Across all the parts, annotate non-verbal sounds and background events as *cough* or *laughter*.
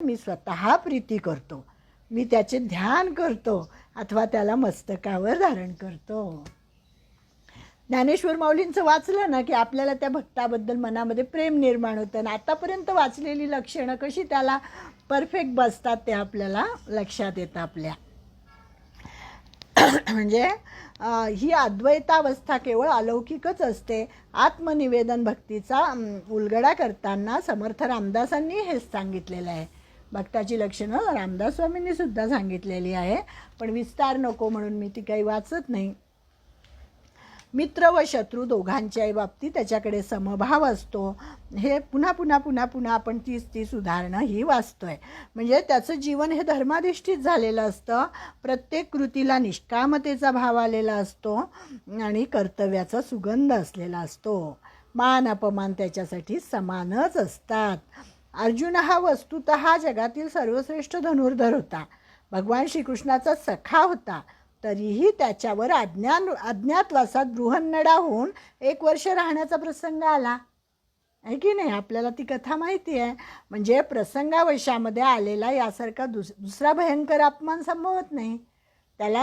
मी स्वतः प्रीती करतो. मी त्याचे ध्यान करतो अथवा त्याला मस्तकावर धारण करतो. ज्ञानेश्वर माऊलींचं वाचलं ना की आपल्याला त्या भक्ताबद्दल मनामध्ये प्रेम निर्माण होतं आणि आतापर्यंत वाचलेली लक्षणं कशी त्याला परफेक्ट बसतात ते आपल्याला लक्षात येतं आपल्या. *clears throat* म्हणजे ही अद्वैतावस्था केवळ अलौकिकच असते. आत्मनिवेदन भक्तीचा उलगडा करताना समर्थ रामदासांनी हेच सांगितलेलं आहे. भक्ताची लक्षणं रामदास स्वामींनी सुद्धा सांगितलेली आहे. पण विस्तार नको म्हणून मी ती काही वाचत नाही. मित्र व शत्रू दोघांच्याही बाबतीत त्याच्याकडे समभाव असतो. हे पुन्हा पुन्हा पुन्हा पुन्हा आपण तीच तीच उदाहरणं ही वाचतोय. म्हणजे त्याचं जीवन हे धर्माधिष्ठित झालेलं असतं. प्रत्येक कृतीला निष्कामतेचा भाव आलेला असतो आणि कर्तव्याचा सुगंध असलेला असतो. मान अपमान त्याच्यासाठी समानच असतात. अर्जुन हा वस्तुत जगातील सर्वश्रेष्ठ धनुर्धर होता. भगवान श्रीकृष्णाचा सखा होता. तरीही त्याच्यावर अज्ञान अज्ञातवासात बृहन्नडा होऊन एक वर्ष राहण्याचा प्रसंग आला. आहे की नाही? आपल्याला ती कथा माहिती आहे. म्हणजे प्रसंगावशामध्ये आलेला यासारखा दुस दुसरा भयंकर अपमान संभवत नाही. त्याला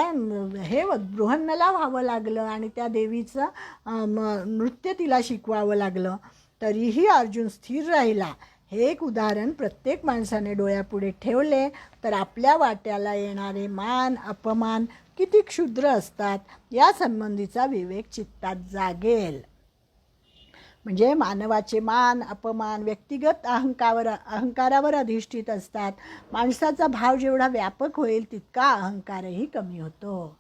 हे बृहन्नला व्हावं लागलं आणि त्या देवीचं नृत्य तिला शिकवावं लागलं. तरीही अर्जुन स्थिर राहिला. हे एक उदाहरण प्रत्येक माणसाने डोळ्यापुढे ठेवले तर आपल्या वाट्याला येणारे मान अपमान किती क्षुद्र असतात या संबंधीचा विवेक चित्तात जागेल. म्हणजे मानवाचे मान अपमान व्यक्तिगत अहंकावर अहंकारावर अधिष्ठित असतात. माणसाचा भाव जेवढा व्यापक होईल तितका अहंकारही कमी होतो.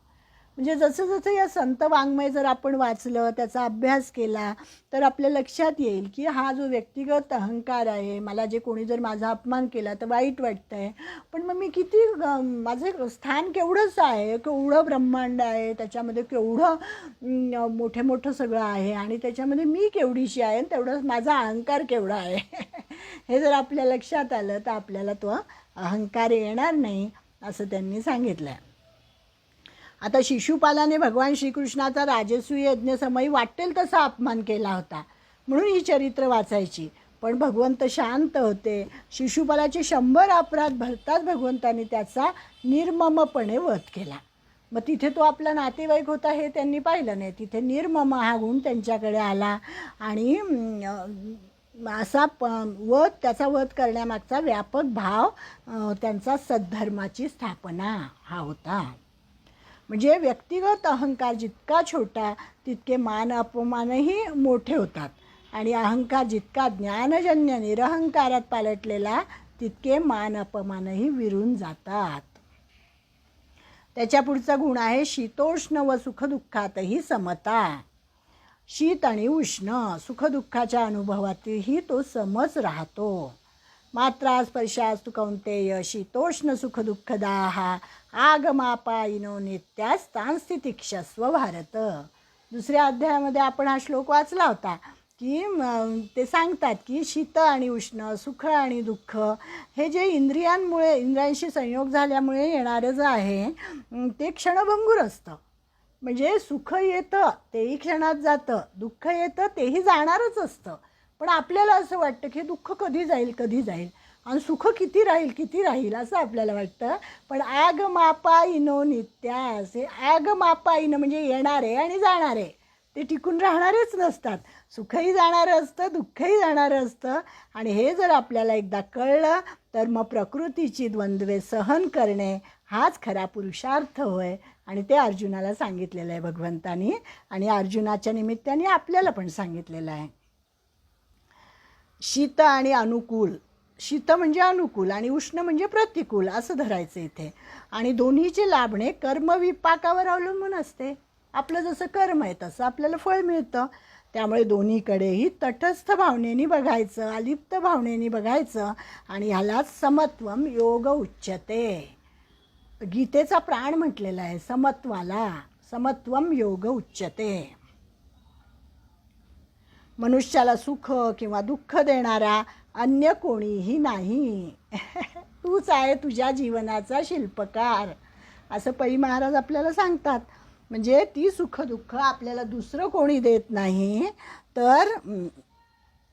म्हणजे जसं जसं या संत वाङ्मय जर आपण वाचलं त्याचा अभ्यास केला तर आपल्या लक्षात येईल की हा जो व्यक्तिगत अहंकार आहे मला जे कोणी जर माझा अपमान केला तर वाईट वाटतं आहे पण मग मी किती माझं स्थान केवढंच आहे केवढं ब्रह्मांड आहे त्याच्यामध्ये केवढं मोठे मोठं सगळं आहे आणि त्याच्यामध्ये मी केवढीशी आहे आणि तेवढं माझा अहंकार केवढा आहे. *laughs* हे जर आपल्या लक्षात आलं तर आपल्याला तो अहंकार येणार नाही असं त्यांनी सांगितलं आहे आता शिशुपालाने भगवान श्रीकृष्णाचा राजसूय यज्ञसमयी वाटेल तसा अपमान केला होता. म्हणून ही चरित्र वाचायची. पण भगवंत शांत होते. शिशुपालाचे शंभर अपराध भरताच भगवंताने त्याचा निर्ममपणे वध केला. मग तिथे तो आपला नातेवाईक होता हे त्यांनी पाहिलं नाही. तिथे निर्मम हा गुण त्यांच्याकडे आला आणि असा प वध त्याचा वध करण्यामागचा व्यापक भाव त्यांचा सद्धर्माची स्थापना हा होता. म्हणजे व्यक्तिगत अहंकार जितका छोटा तितके मान अपमानही मोठे होतात. आणि अहंकार जितका ज्ञानजन्य निरहंकारात पालटलेला तितके मान अपमानही विरून जातात. त्याच्या पुढचा गुण आहे शीतोष्ण व सुखदुःखातही समता. शीत आणि उष्ण सुखदुःखाच्या अनुभवातही तो समच राहतो. मात्रा स्पर्शास्तु कौंतेय शीतोष्ण सुखदुःखदाहा आगमापायिनो नित्यास्तांस्थितिक्षस्व भारत. दुसऱ्या अध्यायामध्ये आपण हा श्लोक वाचला होता की ते सांगतात की शीत आणि उष्ण सुख आणि दुःख हे जे इंद्रियांमुळे इंद्रियांशी संयोग झाल्यामुळे येणारं जे आहे ते क्षणभंगूर असतं. म्हणजे सुख येतं तेही क्षणात जातं. दुःख येतं तेही जाणारच असतं. पण आपल्याला असं वाटतं की दुःख कधी जाईल कधी जाईल? आणि सुख किती राहील किती राहील असं आपल्याला वाटतं. पण आग मापाईनो नित्या असे आग मापाईनं म्हणजे येणारे आणि जाणारे. ते टिकून राहणारेच नसतात. सुखही जाणारं असतं दुःखही जाणारं असतं. आणि हे जर आपल्याला एकदा कळलं तर मग प्रकृतीची द्वंद्वे सहन करणे हाच खरा पुरुषार्थ होय. आणि ते अर्जुनाला सांगितलेलं आहे भगवंतानी. आणि अर्जुनाच्या निमित्ताने आपल्याला पण सांगितलेलं आहे. शीत आणि अनुकूल. शीत म्हणजे अनुकूल आणि उष्ण म्हणजे प्रतिकूल असं धरायचं इथे. आणि दोन्हीचे लाभणे कर्मविपाकावर अवलंबून असते. आपलं जसं कर्म आहे तसं आपल्याला फळ मिळतं. त्यामुळे दोन्हीकडेही तटस्थ भावनेनी बघायचं अलिप्त भावनेनी बघायचं आणि ह्यालाच समत्वम योग उच्चते गीतेचा प्राण म्हटलेला आहे समत्वाला. समत्वम योग उच्चते मनुष्याला सुख किंवा दुःख देणारा अन्य कोणीही नाही. तूच आहे तुझ्या जीवनाचा शिल्पकार. असं पै महाराज आपल्याला सांगतात. म्हणजे ती सुखदुःख आपल्याला दुसरं कोणी देत नाही. तर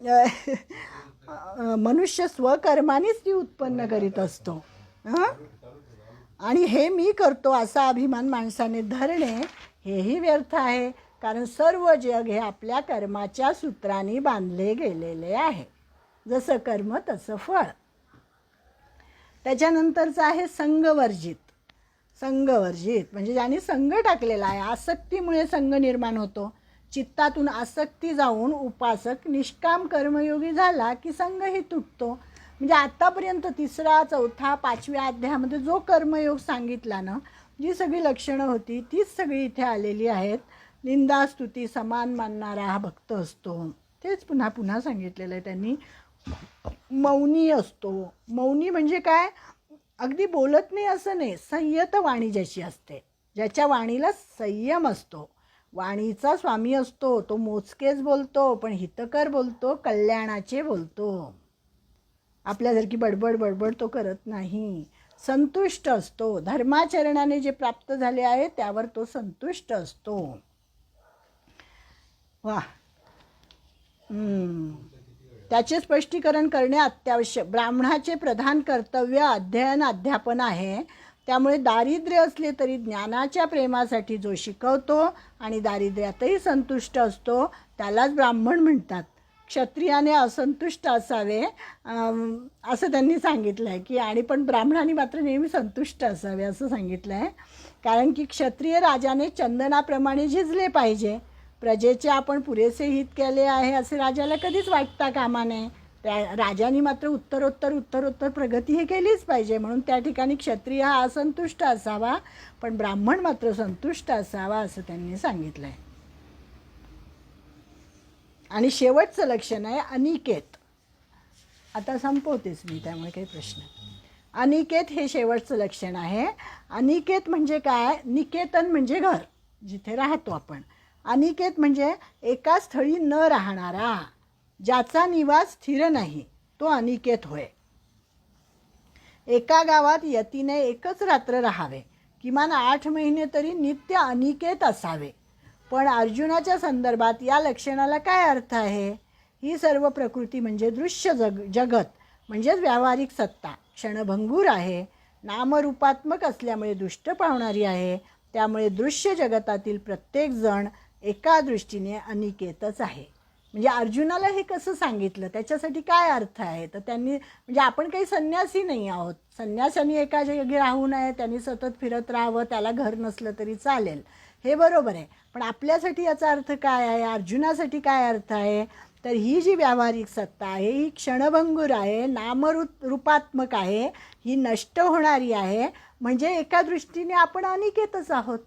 *laughs* मनुष्य स्वकर्मानेच ती उत्पन्न करीत असतो. आणि हे मी करतो असा अभिमान माणसाने धरणे हेही व्यर्थ आहे. कारण सर्व जग हे आपल्या कर्माच्या सूत्रांनी बांधले गेलेले आहे. जसं कर्म तसं फळ. त्याच्यानंतरचं आहे संघवर्जित. संघवर्जित म्हणजे ज्याने संघ टाकलेला आहे आसक्तीमुळे संघ निर्माण होतो. चित्तातून आसक्ती जाऊन उपासक निष्काम कर्मयोगी झाला की संघही तुटतो. म्हणजे आत्तापर्यंत तिसरा चौथा पाचव्या अध्यायामध्ये जो कर्मयोग सांगितला ना जी सगळी लक्षणं होती तीच सगळी इथे आलेली आहेत. निंदा स्तुती समान मानणारा हा भक्त असतो. तेच पुन्हा पुन्हा सांगितलेलं आहे त्यांनी. मौनी असतो. मौनी म्हणजे काय? अगदी बोलत नाही असं नाही संयत वाणी ज्याची असते. ज्याच्या वाणीला संयम असतो. वाणीचा स्वामी असतो तो मोजकेच बोलतो पण हितकर बोलतो कल्याणाचे बोलतो. आपल्यासारखी बडबड बडबड तो करत नाही. संतुष्ट असतो. धर्माचरणाने जे प्राप्त झाले आहे त्यावर तो संतुष्ट असतो. वा. त्याचे स्पष्टीकरण करणे अत्यावश्यक. ब्राह्मणाचे प्रधान कर्तव्य अध्ययन अध्यापन आहे. त्यामुळे दारिद्र्य असले तरी ज्ञानाच्या प्रेमासाठी जो शिकवतो आणि दारिद्र्यातही संतुष्ट असतो त्यालाच ब्राह्मण म्हणतात. क्षत्रियाने असंतुष्ट असावे. असं त्यांनी सांगितलं आहे की आणि पण ब्राह्मणाने मात्र नेहमी संतुष्ट असावे असं सांगितलं आहे कारण की क्षत्रिय राजाने चंदनाप्रमाणे झिजले पाहिजे. प्रजेचे आपण पुरेसे हित केले आहे असे राजाला कधीच वाटता कामा नये. त्या राजाने मात्र उत्तरोत्तर उत्तरोत्तर प्रगती ही केलीच पाहिजे. म्हणून त्या ठिकाणी क्षत्रिय हा असंतुष्ट असावा पण ब्राह्मण मात्र संतुष्ट असावा असं त्यांनी सांगितलं आहे आणि शेवटचं लक्षण आहे अनिकेत. आता संपवतेच मी त्यामुळे काही प्रश्न. अनिकेत हे शेवटचं लक्षण आहे. अनिकेत म्हणजे काय? निकेतन म्हणजे घर जिथे राहतो आपण. अनिकेत म्हणजे एका स्थळी न राहणारा ज्याचा निवास स्थिर नाही तो अनिकेत होय. एका गावात यतीने एकच रात्र राहावे किमान आठ महिने तरी नित्य अनिकेत असावे. पण अर्जुनाच्या संदर्भात या लक्षणाला काय अर्थ आहे? ही सर्व प्रकृती म्हणजे दृश्य जग जगत म्हणजेच व्यावहारिक सत्ता क्षणभंगूर आहे. नामरूपात्मक असल्यामुळे दुष्ट पावणारी आहे. त्यामुळे दृश्य जगतातील प्रत्येक जण एका दृष्टीने अनिकेतच आहे. म्हणजे अर्जुनाला हे कसं सांगितलं? त्याच्यासाठी काय अर्थ आहे? तर त्यांनी म्हणजे आपण काही संन्यासी नाही आहोत. संन्यासानी एका जागी राहू नये त्यांनी सतत फिरत राहावं त्याला घर नसलं तरी चालेल. हे बरोबर आहे. पण आपल्यासाठी याचा अर्थ काय आहे? अर्जुनासाठी काय अर्थ आहे? तर ही जी व्यावहारिक सत्ता आहे ही क्षणभंगूर आहे नामरू रूपात्मक आहे ही नष्ट होणारी आहे. म्हणजे एका दृष्टीने आपण अनिकेतच आहोत.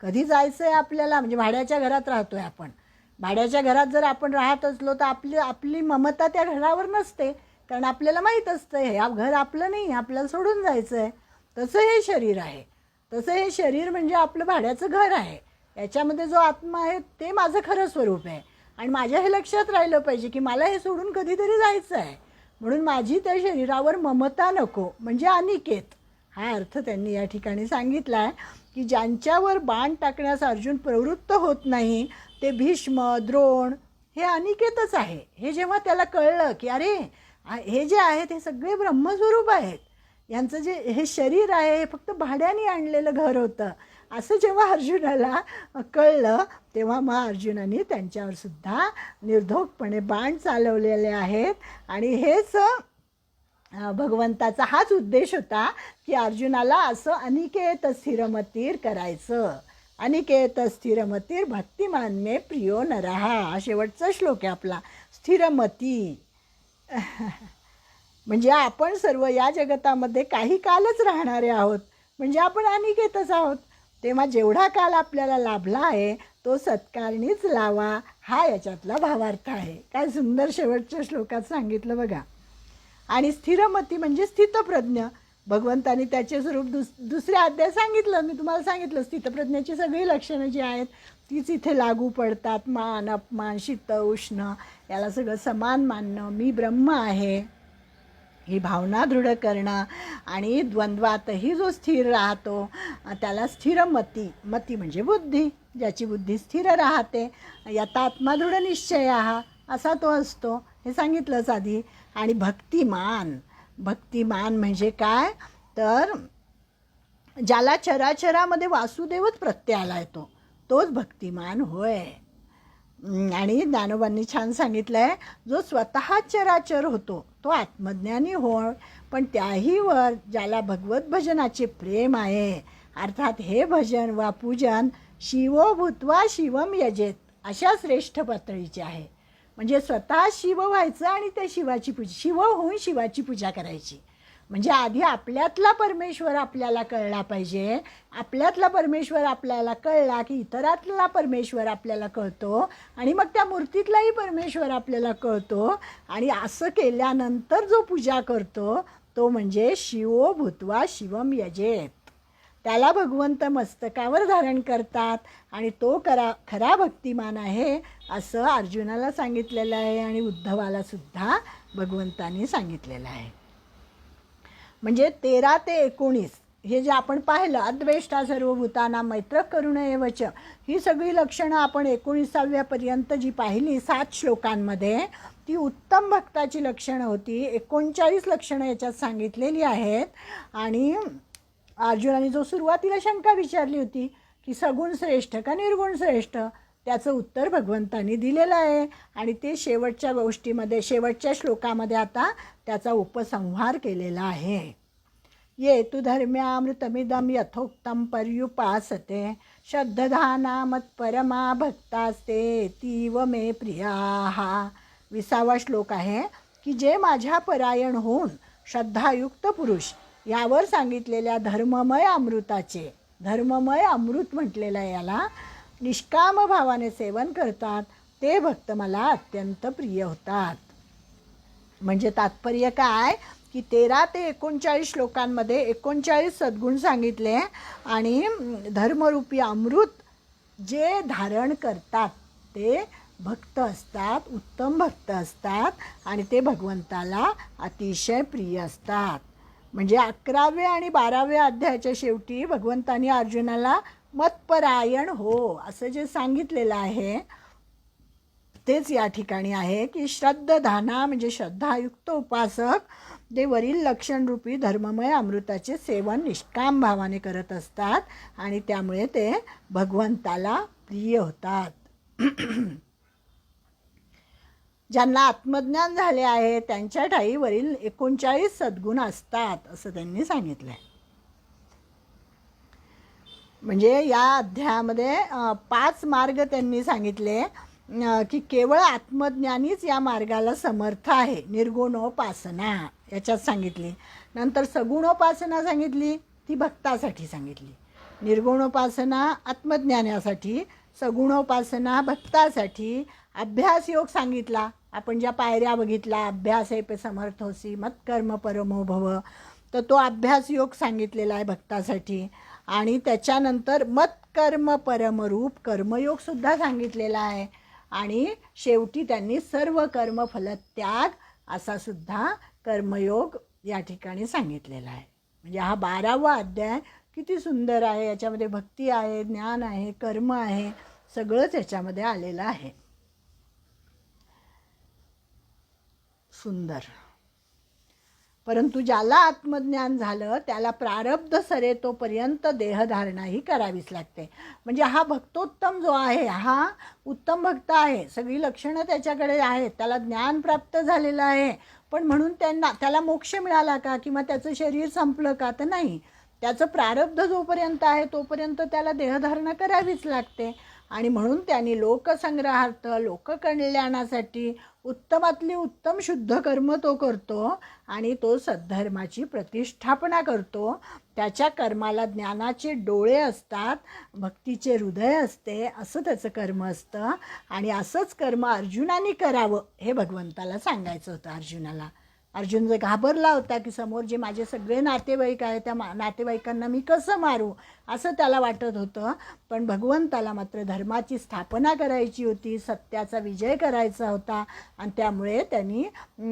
कधी जायचं आहे आपल्याला? म्हणजे भाड्याच्या घरात राहतोय आपण. भाड्याच्या घरात जर आपण राहत असलो तर आपली आपली ममता त्या घरावर नसते. कारण आपल्याला माहीत असतं हे आप- घर आपलं नाही आपल्याला सोडून जायचं आहे तसं हे शरीर आहे. तसं हे शरीर म्हणजे आपलं भाड्याचं घर आहे. याच्यामध्ये जो आत्मा आहे ते माझं खरं स्वरूप आहे. आणि माझ्या हे लक्षात राहिलं पाहिजे की मला हे सोडून कधीतरी जायचं आहे म्हणून माझी त्या शरीरावर ममता नको म्हणजे अनिकेत. हा अर्थ त्यांनी या ठिकाणी सांगितला आहे की ज्यांच्यावर बाण टाकण्यास अर्जुन प्रवृत्त होत नाही ते भीष्म द्रोण हे अनिकेतच आहे. हे जेव्हा त्याला कळलं की अरे हे जे आहेत हे सगळे ब्रह्मस्वरूप आहेत. यांचं जे हे शरीर आहे हे फक्त भाड्याने आणलेलं घर होतं. असं जेव्हा अर्जुनाला कळलं तेव्हा मग अर्जुनाने त्यांच्यावर सुद्धा निर्धोकपणे बाण चालवलेले आहेत. आणि हेच भगवंताचा हाच उद्देश होता की अर्जुनाला असं अनिकेत स्थिरमतीर करायचं. अनिकेत स्थिरमतीर भक्तिमान मे प्रियो नरहा हा शेवटचा श्लोक आहे आपला. स्थिरमती. *laughs* म्हणजे आपण सर्व या जगतामध्ये काही कालच राहणारे आहोत. म्हणजे आपण अनिकेतच आहोत. तेव्हा जेवढा काल आपल्याला लाभला आहे तो सत्कारणीच लावा हा याच्यातला भावार्थ आहे. काय सुंदर शेवटच्या श्लोकात सांगितलं बघा. आणि स्थिरमती म्हणजे स्थितप्रज्ञ. भगवंतानी त्याचे स्वरूप दुस दुसऱ्या अध्याय सांगितलं. मी तुम्हाला सांगितलं स्थितप्रज्ञाची सगळी लक्षणं जी आहेत तीच इथे लागू पडतात. मान अपमान शीत उष्ण याला सगळं समान मानणं. मी ब्रह्म आहे. ही भावना दृढ करणं आणि द्वंद्वातही जो स्थिर राहतो त्याला स्थिर मती मती म्हणजे बुद्धी ज्याची बुद्धी स्थिर राहते. यथात्मा दृढ निश्चय हा असा तो असतो. हे सांगितलंच आधी. आणि भक्तिमान. भक्तिमान म्हणजे काय? तर ज्याला चराचरामध्ये वासुदेवच प्रत्ययाला येतो तोच भक्तिमान होय. आणि ज्ञानोबांनी छान सांगितलं आहे जो स्वतः चराचर होतो तो आत्मज्ञानी होय. पण त्याही वर ज्याला भगवत भजनाचे प्रेम आहे अर्थात हे भजन वा पूजन शिवो भूत्वा शिवम यजेत अशा श्रेष्ठ पातळीचे आहे. म्हणजे स्वतः शिव व्हायचं आणि त्या शिवाची पूजा शिव होऊन शिवाची पूजा करायची. म्हणजे आधी आपल्यातला परमेश्वर आपल्याला कळला पाहिजे. आपल्यातला परमेश्वर आपल्याला कळला की इतरातला परमेश्वर आपल्याला कळतो आणि मग त्या मूर्तीतलाही परमेश्वर आपल्याला कळतो. आणि असं केल्यानंतर जो पूजा करतो तो म्हणजे शिवो भूत्वा शिवम यजेत. त्याला भगवंत मस्तकावर धारण करतात आणि तो करा खरा भक्तिमान आहे असं अर्जुनाला सांगितलेलं आहे आणि उद्धवाला सुद्धा सांगितलेलं आहे. म्हणजे तेरा ते एकोणीस हे जे आपण पाहिलं अद्वेष्टा सर्व भूताना मैत्र करुण वच ही सगळी लक्षणं आपण एकोणीसाव्यापर्यंत जी पाहिली सात श्लोकांमध्ये ती उत्तम भक्ताची लक्षणं होती. एकोणचाळीस लक्षणं याच्यात सांगितलेली आहेत. आणि अर्जुनाने जो सुरुवातीला शंका विचारली होती की सगुण श्रेष्ठ का निर्गुण श्रेष्ठ त्याचं उत्तर भगवंतानी दिलेलं आहे. आणि ते शेवटच्या गोष्टीमध्ये शेवटच्या श्लोकामध्ये आता त्याचा उपसंहार केलेला आहे. ये तु धर्म्यामृतमिदम यथोक्तम पर्युपासते श्रद्धधाना मत्परमा भक्तास्ते तीव मे प्रियाः. विसावा श्लोक आहे की जे माझ्या परायण होऊन श्रद्धायुक्त पुरुष यावर सांगितलेल्या धर्ममय अमृताचे धर्ममय अमृत म्हटलेलं आहे याला निष्काम भावाने सेवन करतात ते भक्त मला अत्यंत प्रिय होतात. म्हणजे तात्पर्य काय? की तेरा ते एकोणचाळीस श्लोकांमध्ये एकोणचाळीस सद्गुण सांगितले आणि धर्मरूपी अमृत जे धारण करतात ते भक्त असतात उत्तम भक्त असतात आणि ते भगवंताला अतिशय प्रिय असतात. म्हणजे अकराव्या आणि बाराव्या अध्यायाच्या शेवटी भगवंतानी अर्जुनाला मतपरायण हो असं जे सांगितलेलं आहे तेच या ठिकाणी आहे की श्रद्धधाना म्हणजे श्रद्धायुक्त उपासक ते वरील लक्षणरूपी धर्ममय अमृताचे सेवन निष्काम भावाने करत असतात आणि त्यामुळे ते भगवंताला प्रिय होतात. *clears throat* ज्यांना आत्मज्ञान झाले आहे त्यांच्या ठाईवरील एकोणचाळीस सद्गुण असतात असं त्यांनी सांगितलं आहे म्हणजे या अध्यायामध्ये पाच मार्ग त्यांनी सांगितले की केवळ आत्मज्ञानीच या मार्गाला समर्थ आहे. निर्गुणोपासना याच्यात सांगितली. नंतर सगुणोपासना सांगितली ती भक्तासाठी सांगितली. निर्गुणोपासना आत्मज्ञानासाठी सगुणोपासना भक्तासाठी अभ्यास योग सांगितला. आपण ज्या पायऱ्या बघितल्या अभ्यास आहे पे समर्थोसी मत्कर्म परमो भव. तर तो अभ्यास योग सांगितलेला आहे भक्तासाठी. आणि त्याच्यानंतर मत्कर्म परमरूप कर्मयोगसुद्धा सांगितलेला आहे. आणि शेवटी त्यांनी सर्व कर्म फलत्याग असा सुद्धा कर्मयोग या ठिकाणी सांगितलेला आहे. म्हणजे हा बारावा अध्याय किती सुंदर आहे. याच्यामध्ये भक्ती आहे ज्ञान आहे कर्म आहे सगळंच याच्यामध्ये आलेलं आहे. सुंदर. परंतु ज्याला आत्मज्ञान झालं त्याला प्रारब्ध सरे तोपर्यंत देहधारणाही करावीच लागते. म्हणजे हा भक्तोत्तम जो आहे हा उत्तम भक्त आहे. सगळी लक्षणं त्याच्याकडे आहेत. त्याला ज्ञान प्राप्त झालेलं आहे. पण म्हणून त्यांना त्याला मोक्ष मिळाला का? किंवा त्याचं शरीर संपलं का? तर नाही. त्याचं प्रारब्ध जोपर्यंत आहे तोपर्यंत त्याला देहधारणा करावीच लागते. आणि म्हणून त्यांनी लोकसंग्रहार्थ लोककल्याणासाठी उत्तमातली उत्तम शुद्ध कर्म तो करतो आणि तो सद्धर्माची प्रतिष्ठापना करतो. त्याच्या कर्माला ज्ञानाचे डोळे असतात भक्तीचे हृदय असते असं त्याचं कर्म असतं. आणि असंच कर्म अर्जुनाने करावं हे भगवंताला सांगायचं होतं अर्जुनाला. अर्जुन जर घाबरला होता की समोर जे माझे सगळे नातेवाईक आहे त्या मा नातेवाईकांना मी कसं मारू? असं त्याला वाटत होतं. पण भगवंताला मात्र धर्माची स्थापना करायची होती सत्याचा विजय करायचा होता. आणि त्यामुळे त्यांनी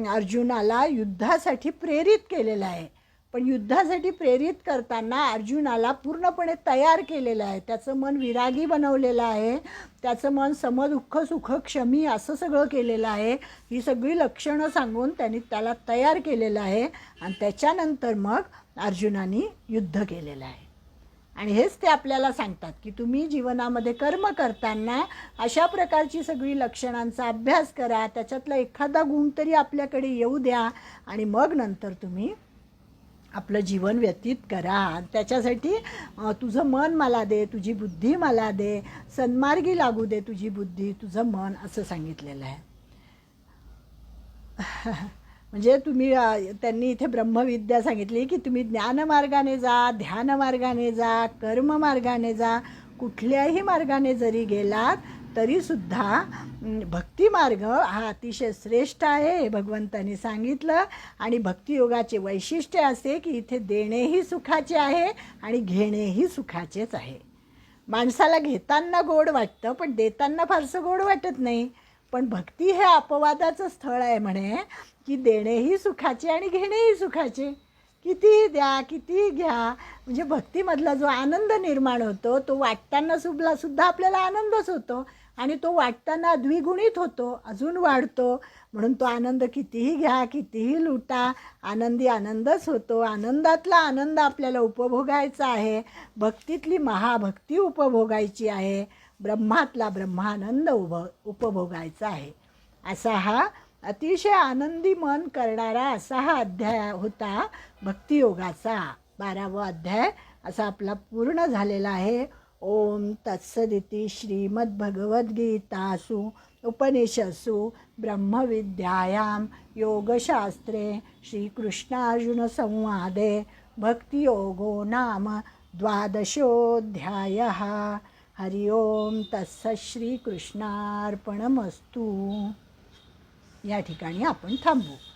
अर्जुनाला युद्धासाठी प्रेरित केलेलं आहे. पण युद्धासाठी प्रेरित करताना अर्जुनाला पूर्णपणे तयार केलेलं आहे. त्याचं मन विरागी बनवलेलं आहे. त्याचं मन समदुःख सुख क्षमी असं सगळं केलेलं आहे. ही सगळी लक्षणं सांगून त्यांनी त्याला तयार केलेलं आहे आणि त्याच्यानंतर मग अर्जुनाने युद्ध केलेलं आहे. आणि हेच ते आपल्याला सांगतात की तुम्ही जीवनामध्ये कर्म करताना अशा प्रकारची सगळी लक्षणांचा अभ्यास करा. त्याच्यातला एखादा गुण तरी आपल्याकडे येऊ द्या आणि मग नंतर तुम्ही आपलं जीवन व्यतीत करा. त्याच्यासाठी तुझं मन मला दे तुझी बुद्धी मला दे. सन्मार्गी लागू दे तुझी बुद्धी. तुझं मन असं सांगितलेलं आहे. *laughs* म्हणजे तुम्ही त्यांनी इथे ब्रह्मविद्या सांगितली की तुम्ही ज्ञानमार्गाने जा ध्यानमार्गाने जा कर्म मार्गाने जा. कुठल्याही मार्गाने जरी गेलात तरीसुद्धा भक्तिमार्ग हा अतिशय श्रेष्ठ आहे हे भगवंतांनी सांगितलं. आणि भक्तियोगाचे वैशिष्ट्य असे की इथे देणेही सुखाचे आहे आणि घेणेही सुखाचेच आहे. माणसाला घेताना गोड वाटतं पण देताना फारसं गोड वाटत नाही. पण भक्ती हे अपवादाचं स्थळ आहे म्हणे की देणेही सुखाचे आणि घेणेही सुखाचे. कितीही द्या कितीही घ्या म्हणजे भक्तीमधला जो आनंद निर्माण होतो तो वाटताना सुद्धा सुद्धा आपल्याला आनंदच होतो. आणि तो वाटताना द्विगुणित होतो अजून वाढतो. म्हणून तो आनंद कितीही घ्या कितीही लुटा आनंदी आनंदच होतो. आनंदातला आनंद आपल्याला उपभोगायचा आहे. भक्तीतली महाभक्ती उपभोगायची आहे. ब्रह्मातला ब्रह्मानंद उभ उपभोगायचा आहे. असा हा अतिशय आनंदी मन करणारा असा हा अध्याय होता भक्तियोगाचा. बारावा अध्याय असा आपला पूर्ण झालेला आहे. ओम तत्सदिती श्रीमद्भगवद्गीतासु उपनिषत्सु ब्रह्मविद्यायां योगशास्त्रे श्रीकृष्णार्जुनसंवादे भक्तियोगो नाम द्वादशोऽध्यायः। हरि ओम तत्स श्रीकृष्णार्पणमस्तु। या ठिकाणी आपण थांबू।